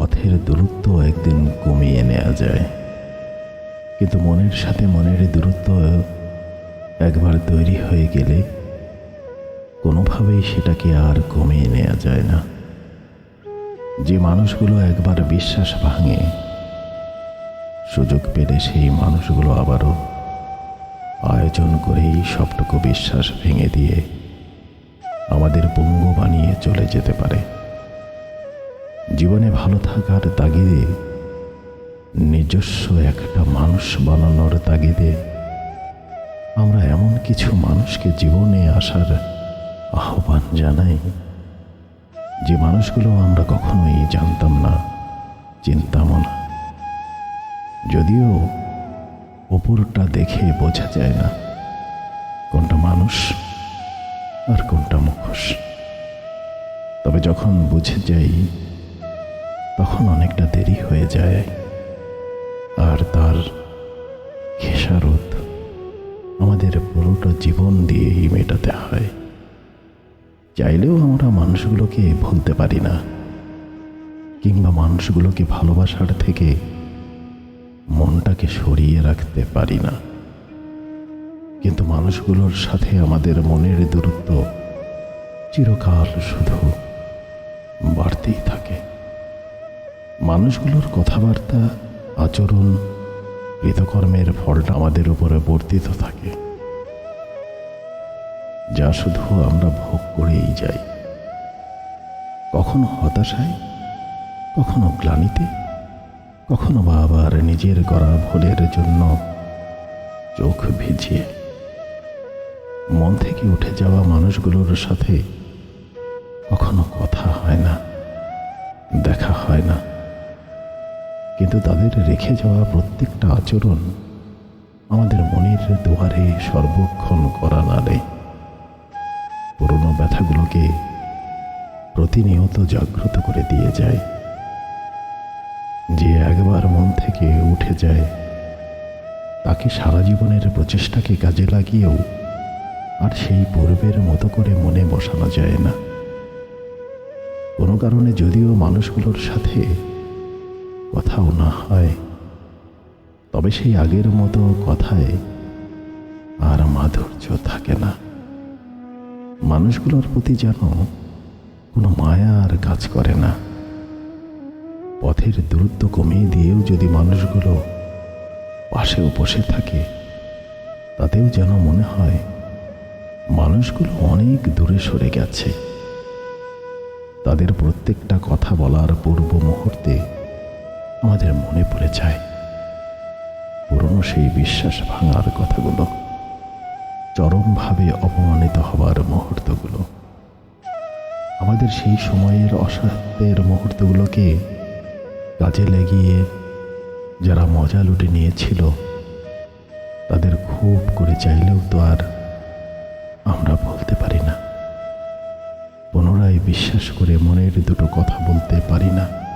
পথের দূরত্ব একদিন কমিয়ে নেওয়া যায়। কিন্তু মনের সাথে মনের দূরত্ব একবার তৈরি হয়ে গেলে কোনোভাবেই সেটাকে আর কমিয়ে নেওয়া যায় না। যে মানুষগুলো একবার বিশ্বাস ভাঙে, সুযোগ পেলে সেই মানুষগুলো আবারও আয়োজন করেই সবটুকু বিশ্বাস ভেঙে দিয়ে আমাদের পঙ্গু বানিয়ে চলে যেতে পারে। জীবনে ভালো থাকার তাগিদে, নিজস্ব একটা মানুষ বানানোর তাগিদে, আমরা এমন কিছু মানুষকে জীবনে আসার আহ্বান জানাই, যে মানুষগুলো আমরা কখনোই জানতাম না চিনতামও না। যদিও ওপরটা দেখে বোঝা যায় না, কোনটা মানুষ আর কোনটা মুখোশ। তবে যখন বুঝে যাই তখন অনেকটা দেরি হয়ে যায়। আর তার খেসারত আমাদের পুরোটা জীবন দিয়েই মেটাতে হয়। চাইলেও আমরা মানুষগুলোকে ভুলতে পারি না, কিংবা মানুষগুলোকে ভালোবাসার থেকে মনটাকে সরিয়ে রাখতে পারি না। কিন্তু মানুষগুলোর সাথে আমাদের মনের দূরত্ব চিরকাল শুধু মানুষগুলোর কথাবার্তা, আচরণ কৃতকর্মের ফলটা আমাদের উপরে বর্তিত থাকে। যা শুধু আমরা ভোগ করেই যাই। কখনো হতাশায়, কখনো গ্লানিতে কখনো বা আবার নিজের করা ভুলের জন্য চোখ ভিজিয়ে। মন থেকে উঠে যাওয়া মানুষগুলোর সাথে কখনো কথা হয় না, দেখা হয় না। কিন্তু তাদের রেখে যাওয়া প্রত্যেকটা আচরণ আমাদের মনের দুয়ারে সর্বক্ষণ করা নাড়ে পুরনো ব্যথাগুলোকে প্রতিনিয়ত জাগ্রত করে দিয়ে যায়। যে একবার মন থেকে উঠে যায়, তাকে সারা জীবনের প্রচেষ্টাকে কাজে লাগিয়েও আর সেই পূর্বের মতো করে মনে বসানো যায় না। কোনো কারণে যদিও মানুষগুলোর সাথে কথাও না হয়। তবে সেই আগের মতো কথায় আর মাধুর্য থাকে না। মানুষগুলোর প্রতি যেন কোনো মায়া আর কাজ করে না। পথের দূরত্ব কমিয়ে দিয়েও যদি মানুষগুলো পাশেও বসে থাকে, তাতেও যেন মনে হয় মানুষগুলো অনেক দূরে সরে গেছে। তাদের প্রত্যেকটা কথা বলার পূর্ব মুহূর্তে আমাদের মনে পড়ে যায়। পুরনো সেই বিশ্বাস ভাঙার কথাগুলো, চরমভাবে অপমানিত হবার মুহূর্তগুলো। আমাদের সেই সময়ের অসহায়ের মুহূর্তগুলোকে কাজে লাগিয়ে যারা মজা লুটে নিয়েছিল, তাদের খুব করে চাইলেও তো আর আমরা বলতে পারি না। পুনরায় বিশ্বাস করে মনের দুটো কথা বলতে পারি না।